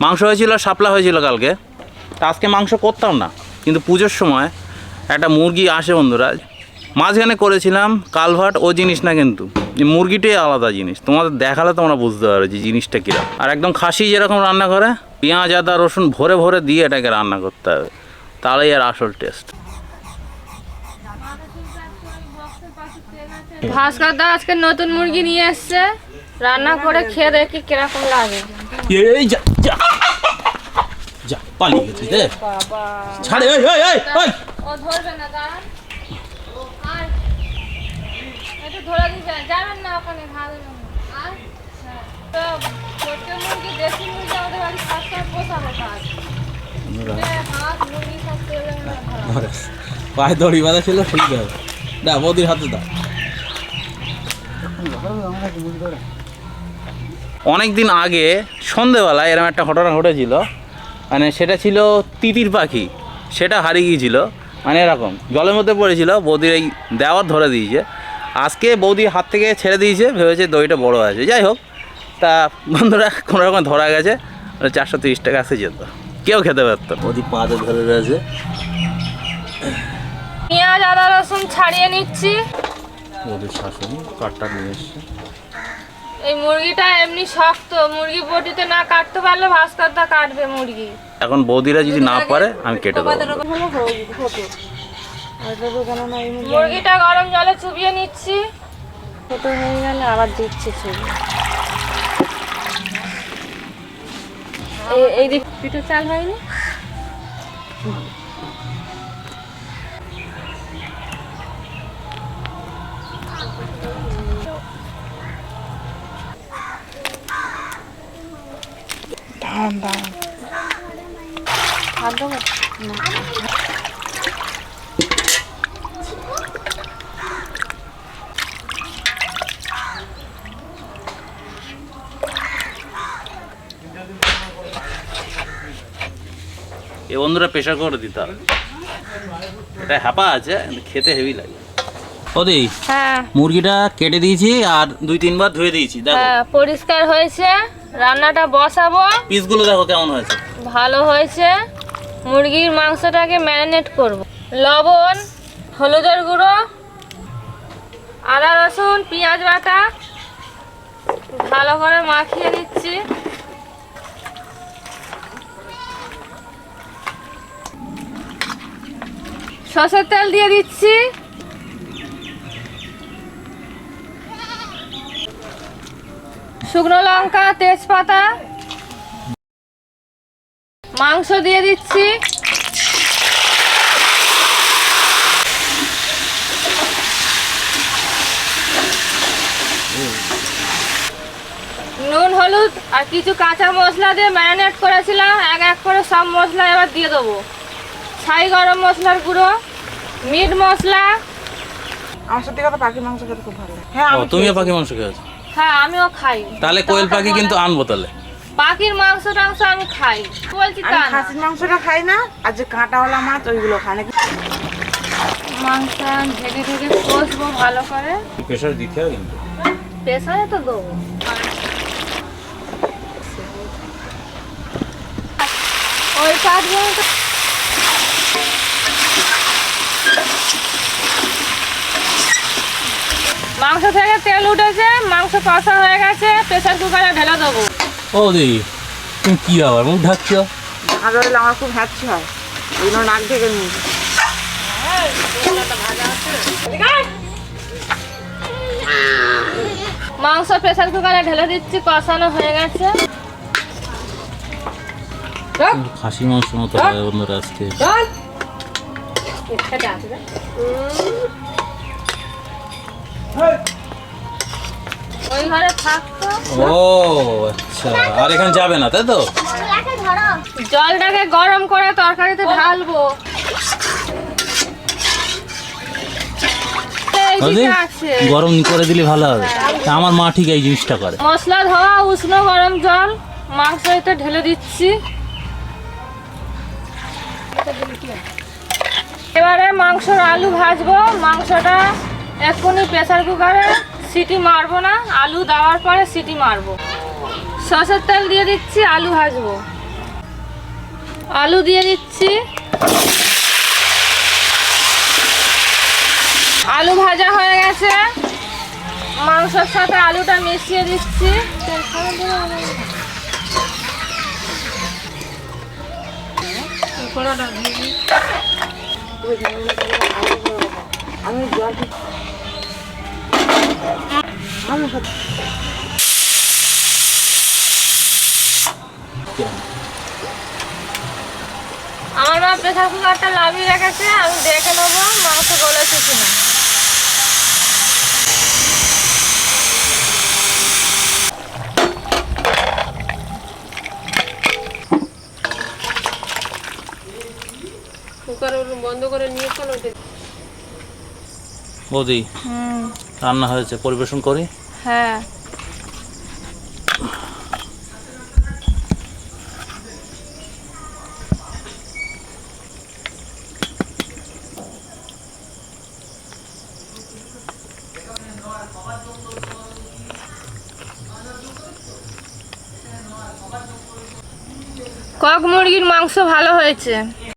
মাংস হয়েছিল শাপলা হয়েছিল কালকে। তা আজকে মাংস করতাম না। কিন্তু পুজোর সময় একটা মুরগি আসে বন্ধুরা মাঝখানে করেছিলাম কালভার্ট ও জিনিস না কিন্তু। মুরগিটাই আলাদা জিনিস। তোমাদের দেখালে তোমরা বুঝতে পারো যে জিনিসটা কীরকম। আর একদম খাসি যেরকম রান্না করে পেঁয়াজ আদা রসুন ভরে ভরে দিয়ে এটাকে রান্না করতে হবে। তাহলেই আর আসল টেস্ট ভাস্কর দা আজকে নতুন মুরগি নিয়ে এসছে। রান্না করে খেয়ে দেখি কীরকম লাগে। এই পালিয়ে গেছিস রে বাবা ছাড়ে এই এই এই এই ও ধরবে না দাঁড়ান আর একটু ধরে দিবে যাবেন না ওখানে ভালো আর হ্যাঁ। তো ছোট্ট মুরগি দেশি মুরগি আমাদের বাড়ি সবসময় পোষাবো কাজ হাঁস মুরগি সব তেলে ধরে পায়ে দড়ি বাঁধা ছিল খুলতে হবে দা বৌদির হাতে দাও অনেক দিন আগে সন্ধেবেলায় এরকম একটা ঘটনা ঘটেছিল। মানে সেটা ছিল তিতির পাখি। সেটা হারিয়ে গিয়েছিল। মানে এরকম জলের মধ্যে পড়েছিল বৌদির এই দেওয়ার ধরে দিয়েছে। আজকে বৌদি হাত থেকে ছেড়ে দিয়েছে ভেবেছে দইটা বড় আছে। যাই হোক তা বন্ধুরা কোনো রকম ধরা গেছে চারশো তিরিশ টাকা আসে যেত কেউ খেতে পারতো বৌদি পাতে ধরে রয়েছে পেঁয়াজ আদা রসুন ছাড়িয়ে নিচ্ছি। ওদের শাশুড়ি কাঠটা নিয়ে এসছে। এই মুরগিটা এমনি শক্ত মুরগি বটিতে না কাটতে পারলে ভাস্কর দা কাটবে মুরগি। এখন বৌদিরা যদি না পারে আমি কেটে দেবো। মুরগিটা গরম জলে চুবিয়ে নিচ্ছি। ছোট হয়ে গেলে আবার দিচ্ছি ছবি এই দিক পিঠে চাল হয়নি? দাঁড়ান। এ বন্ধুরা প্রেশার করে দিতে হবে। এটা হ্যাপা আছে খেতে হেভি লাগে। ওদি হ্যাঁ। মুরগিটা কেটে দিয়েছি আর দুই তিনবার ধুয়ে দিয়েছি দেখো। হ্যাঁ পরিষ্কার হয়েছে। রান্নাটা বসাবো। পিসগুলো দেখো কেমন হয়েছে। ভালো হয়েছে। মুরগির মাংসটাকে ম্যারিনেট করব। লবণ হলুদের গুঁড়ো আদা রসুন পেঁয়াজ বাটা ভালো করে মাখিয়ে নিচ্ছি। সর্ষের তেল দিয়ে দিচ্ছি। শুকনো লঙ্কা তেজপাতা। মাংস দিয়ে দিচ্ছি। নুন হলুদ আর কিছু কাঁচা মশলা দিয়ে ম্যারিনেট করেছিলাম। এক এক করে সব মশলা এবার দিয়ে দেবো। ছাই গরম মশলার গুঁড়ো মিট মশলা। আমার সত্যি কথা পাখির মাংস খেতে খুব ভালো লাগে। হ্যাঁ তুমিও পাখি মাংস খেয়েছো? হ্যাঁ আমিও খাই। তাহলে কোয়েল পাখি কিন্তু আনব তাহলে। পাখির মাংস টাংস আমি খাই। বলছি তা আমি না। খাসির মাংসটা খাই না আর যে কাঁটাওয়ালা মাছ ওইগুলো খাই না। মাংস ঢেকে ঢেকে কষবো ভালো করে। প্রেশার দিতে হবে কিন্তু। প্রেসারে তো দেবো। ওই কাঠগুলো তো মাংস থেকে তেল উঠেছে মাংস কষা হয়ে গেছে প্রেসার কুকারে ঢেলে দেবো। ও দি তুমি কি আবার মুখ ঢাকছ? ঢাকা ধরলে আমার খুব হ্যাচ্ছি হয় ওই জন্য নাক ঢেকে নিই মাংস প্রেসার কুকারে ঢেলে দিচ্ছি কষানো হয়ে গেছে। খাসি মাংস মতো হয় বন্ধুরা আজকে। ওই ঘরে থাকতো ও আচ্ছা। আর এখানে যাবে না তাই তো? জলটাকে গরম করে তরকারিতে ঢালবো। গরম করে দিলে ভালো হবে। তা আমার মা ঠিক এই জিনিসটা করে। মশলা ধোয়া উষ্ণ গরম জল মাংস এতে ঢেলে দিচ্ছি। এবারে মাংসর আলু ভাজবো। মাংসটা এক্ষুনি প্রেসার কুকারে সিটি মারবো না, আলু দেওয়ার পরে সিটি মারবো। সর্ষের তেল দিয়ে দিচ্ছি, আলু ভাজবো। আলু দিয়ে দিচ্ছি। আলু ভাজা হয়ে গেছে। মাংসের সাথে আলুটা মিশিয়ে দিচ্ছি। আমি জল আমার মা প্রেসার কুকারটা লাভিয়ে রেখেছে আমি দেখে নেব মাংস গলেছে কিনা। কুকার বন্ধ করে নিয়ে চলো। বৌদি। হুম। রান্না হয়েছে পরিবেশন করি। হ্যাঁ। কক মুরগির মাংস ভালো হয়েছে।